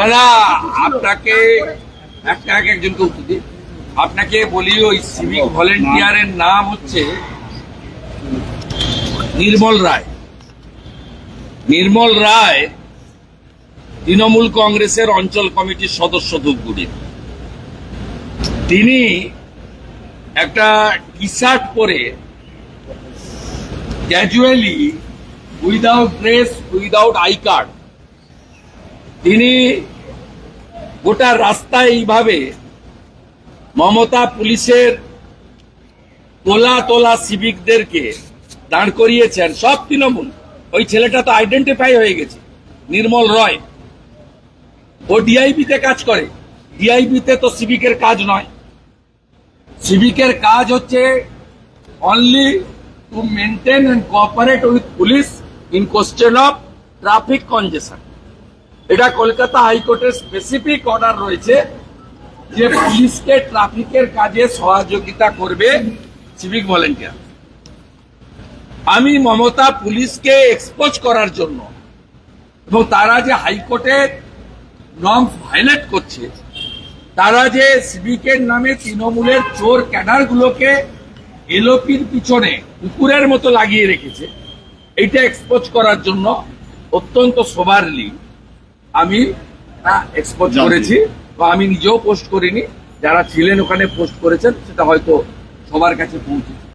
দাদা, আপনাকে একটা এক একজনকে উত্তর দিই। আপনাকে বলি, ওই সিভিক ভলেন্টিয়ারের নাম হচ্ছে নির্মল রায়। নির্মল রায় তৃণমূল কংগ্রেসের অঞ্চল কমিটির সদস্য ধূপগুড়ি। তিনি একটা টি শার্ট পরে casually without dress without I card তিনি গোটা রাস্তায় এইভাবে মমতা পুলিশের তোলা তোলা সিভিকদেরকে দাঁড় করিয়েছেন, সব তৃণমূল। ওই ছেলেটা তো আইডেন্টিফাই হয়ে গেছে, নির্মল রয়। ও ডিআইবিতে কাজ করে। ডিআইবিতে তো সিভিকের কাজ নয়। সিভিকের কাজ হচ্ছে only to maintain and cooperate with police in question of traffic congestion এটা কলকাতা হাইকোর্টের স্পেসিফিক অর্ডার রয়েছে যে পুলিশকে ট্রাফিকের কাজে সহযোগিতা করবে সিভিক ভলেন্টিয়ার আমি মমতা পুলিশকে এক্সপোজ করার জন্য এবং তারা যে হাইকোর্টের নর্মস ভায়োলেট করছে, তারা যে সিভিকের নামে তৃণমূলের চোর ক্যাডারগুলোকে এলোপির পিছনে কুকুরের মতো লাগিয়ে রেখেছে, এটা এক্সপোজ করার জন্য অত্যন্ত সোবারলি আমি এক্সপোজ করেছি বা আমি নিজেও পোস্ট করিনি। যারা ছিলেন ওখানে পোস্ট করেছেন সেটা হয়তো সবার কাছে পৌঁছেছে